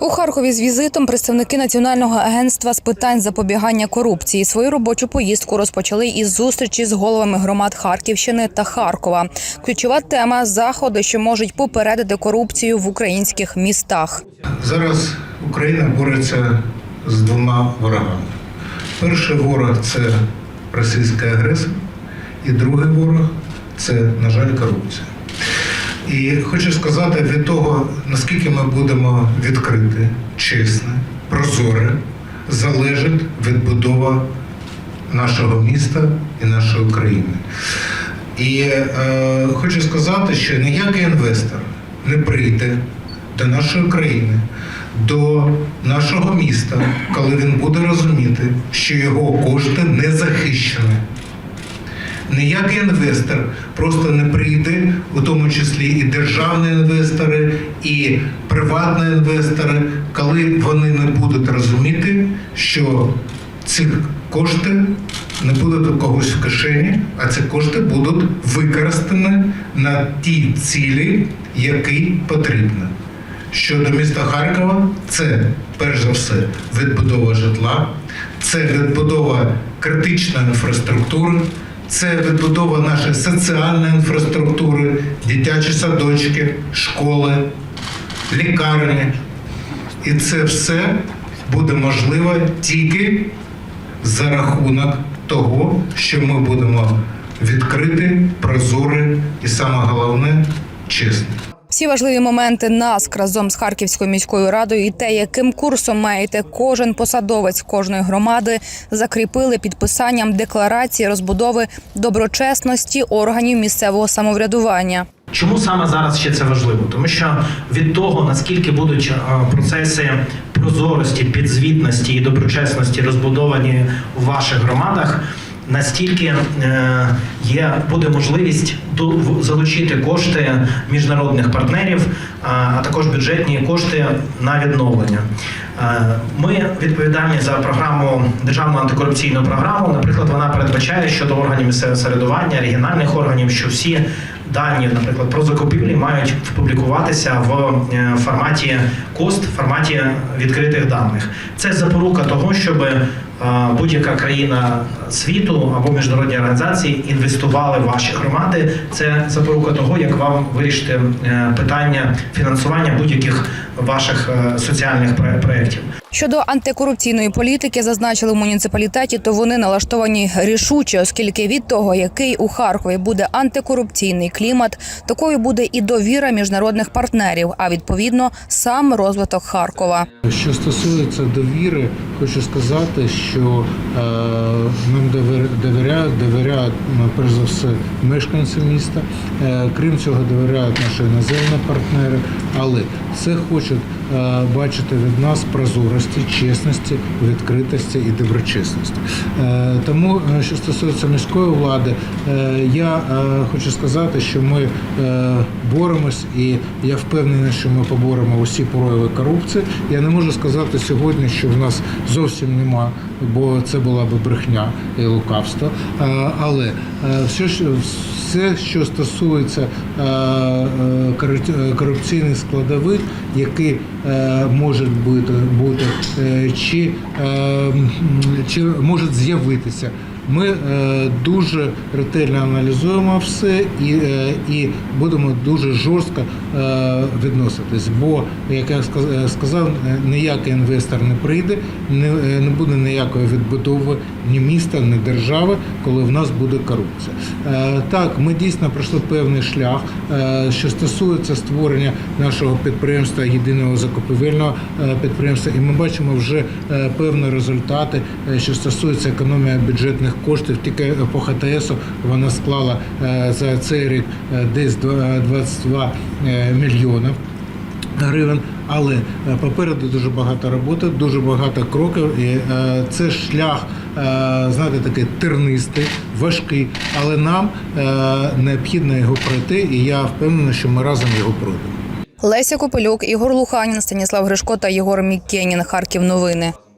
У Харкові з візитом представники Національного агентства з питань запобігання корупції свою робочу поїздку розпочали із зустрічі з головами громад Харківщини та Харкова. Ключова тема заходи, що можуть попередити корупцію в українських містах. Зараз Україна бореться з двома ворогами. Перший ворог це російський агресор, і другий ворог це, на жаль, корупція. І хочу сказати, від того, наскільки ми будемо відкриті, чесні, прозорі, залежить відбудова нашого міста і нашої країни. І е, хочу сказати, що ніякий інвестор не прийде до нашої країни, до нашого міста, коли він буде розуміти, що його кошти не захищені. Ніякий інвестор просто не прийде, у тому числі і державні інвестори, і приватні інвестори, коли вони не будуть розуміти, що ці кошти не будуть у когось в кишені, а ці кошти будуть використані на ті цілі, які потрібні. Щодо міста Харкова, це перш за все відбудова житла, це відбудова критичної інфраструктури, це відбудова нашої соціальної інфраструктури, дитячі садочки, школи, лікарні. І це все буде можливо тільки за рахунок того, що ми будемо відкриті, прозорі і саме головне чесні. Всі важливі моменти НАСК разом з Харківською міською радою і те, яким курсом має йти кожен посадовець кожної громади, закріпили підписанням декларації розбудови доброчесності органів місцевого самоврядування. Чому саме зараз ще це важливо? Тому що від того, наскільки будуть е, процеси прозорості, підзвітності і доброчесності розбудовані в ваших громадах, настільки е, є буде можливість залучити кошти міжнародних партнерів, а також бюджетні кошти на відновлення. Е, Ми відповідальні за програму державну антикорупційну програму. Наприклад, вона передбачає щодо органів місцевого самоврядування, регіональних органів, що всі дані, наприклад, про закупівлі мають публікуватися в е, форматі КОСТ, форматі відкритих даних. Це запорука того, щоб будь-яка країна світу або міжнародні організації інвестували в ваші громади. Це запорука того, як вам вирішити е, питання фінансування будь-яких ваших е, соціальних проєктів. Щодо антикорупційної політики, зазначили в муніципалітеті, то вони налаштовані рішуче, оскільки від того, який у Харкові буде антикорупційний клімат, такою буде і довіра міжнародних партнерів, а відповідно сам розвиток Харкова. Що стосується довіри, хочу сказати, що е, нам довіряють, довіряють перш за все мешканці міста. Е, крім цього, довіряють наші іноземні партнери, але це хочуть бачити від нас прозорості, чесності, відкритості і доброчесності. Е, тому, е, що стосується міської влади, е, я е, хочу сказати, що ми е, боремось, і я впевнений, що ми поборемо усі прояви корупції. Я не можу сказати сьогодні, що в нас зовсім нема, бо це була би брехня і лукавство. Е, Але е, все, що стосується е, е, кору- е, корупційних складових, які е, можуть бути, бути е, чи, е, чи можуть з'явитися. Ми е, дуже ретельно аналізуємо все і, е, і будемо дуже жорстко е, відноситись. Бо, як я сказав, ніякий інвестор не прийде, не, не буде ніякої відбудови ні міста, ні держави, коли в нас буде корупція. Так, ми дійсно пройшли певний шлях, що стосується створення нашого підприємства, єдиного закупівельного підприємства, і ми бачимо вже певні результати, що стосується економії бюджетних коштів. Тільки по ХТС вона склала е, за цей рік е, десь два- 22 е, гривень. Але попереду дуже багато роботи, дуже багато кроків. І це шлях, знаєте, такий тернистий, важкий, але нам необхідно його пройти, і я впевнений, що ми разом його пройдемо. Леся Копилюк, Ігор Луханін, Станіслав Гришко та Єгор Мікенін. Харків новини.